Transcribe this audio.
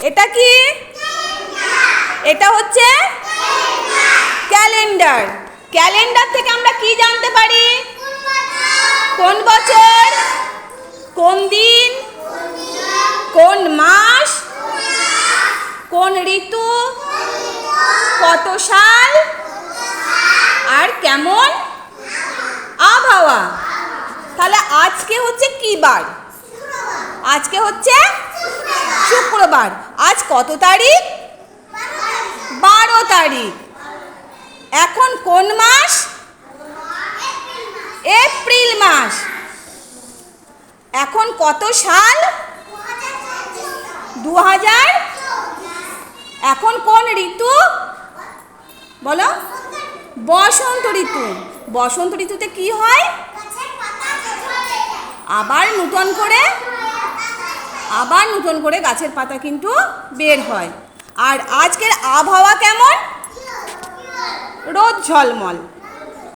এটা কি? এটা হচ্ছে ক্যালেন্ডার। ক্যালেন্ডার থেকে আমরা কি জানতে পারি? কোন বছর? কোন দিন? কোন মাস? কোন ঋতু? কত সাল? আর কেমন? আবহাওয়া। তাহলে আজকে হচ্ছে কি বার? আজকে হচ্ছে শুক্রবার আজ কত তারিখ? বারো তারিখ। এখন কোন মাস? এপ্রিল মাস। এখন কত সাল? দু হাজার এখন কোন ঋতু? বলো। বসন্ত ঋতু। বসন্ত ঋতুতে কি হয়? আবার নূতন করে আবার নতুন করে গাছের পাতা কিন্তু বের হয়। আর আজকের আবহাওয়া কেমন? রোদ ঝলমল।